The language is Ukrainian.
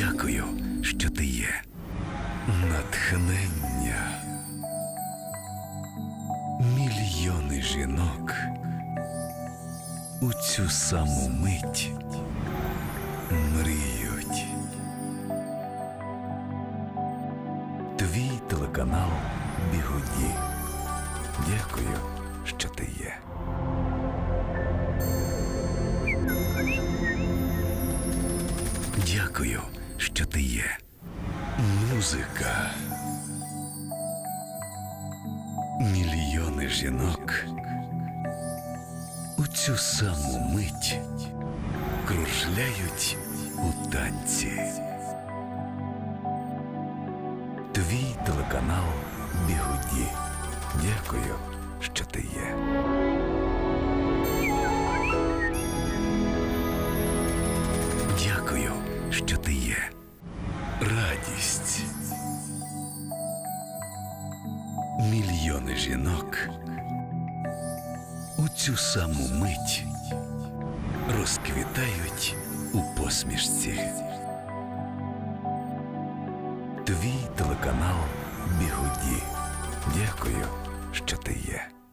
Дякую, що ти є. Натхнення. Мільйони жінок у цю саму мить мріють. Твій телеканал Бігуді. Дякую, що ти є. Дякую, що ти є. Музика. Мільйони жінок у цю саму мить кружляють у танці. Твій телеканал Бігуді. Дякую, що ти є. Мільйони жінок у цю саму мить розквітають у посмішці. Твій телеканал Бігуді.